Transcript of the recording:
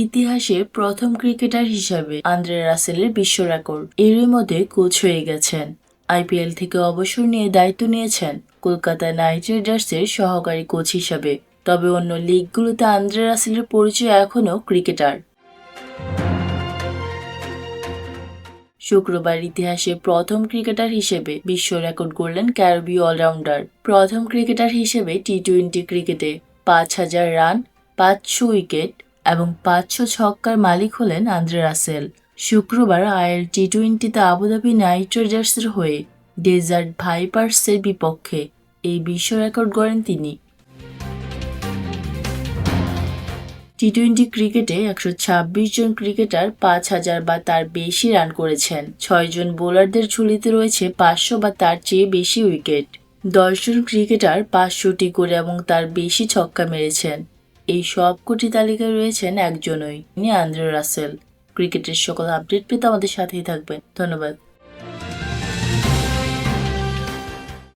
ইতিহাসে প্রথম ক্রিকেটার হিসাবে আন্দ্রে রাসেলের বিশ্ব রেকর্ড। এরই মধ্যে কোচ হয়ে গেছেন। আইপিএল থেকে অবসর নিয়ে দায়িত্ব নিয়েছেন কলকাতা নাইট রাইডার্সের সহকারী কোচ হিসাবে। তবে অন্য লিগগুলোতে আন্দ্রে রাসেলের পরিচয় এখনও ক্রিকেটার। শুক্রবার ইতিহাসে প্রথম ক্রিকেটার হিসেবে বিশ্ব রেকর্ড গড়লেন ক্যারবীয় অলরাউন্ডার। প্রথম ক্রিকেটার হিসেবে টি টোয়েন্টি ক্রিকেটে পাঁচ হাজার রান, পাঁচশো উইকেট এবং পাঁচশো ছক্কার মালিক হলেন আন্দ্রে রাসেল। শুক্রবার আয়ের টি টোয়েন্টিতে আবুধাবি নাইট রাইডার্সের হয়ে ডেজার্ট ভাইপার্সের বিপক্ষে এই বিশ্ব রেকর্ড গড়েন তিনি। টি টোয়েন্টি ক্রিকেটে একশো ছাব্বিশ জন ক্রিকেটার পাঁচ হাজার বা তার বেশি রান করেছেন। ছয়জন বোলারদের ঝুলিতে রয়েছে পাঁচশো বা তার চেয়ে বেশি উইকেট। দশজন ক্রিকেটার পাঁচশোটি করে এবং তার বেশি ছক্কা মেরেছেন। এই সবকটি তালিকায় রয়েছেন একজনই তিনি আন্দ্রে রাসেল। ক্রিকেটের সকল আপডেট পেতে আমাদের সাথেই থাকবেন। ধন্যবাদ।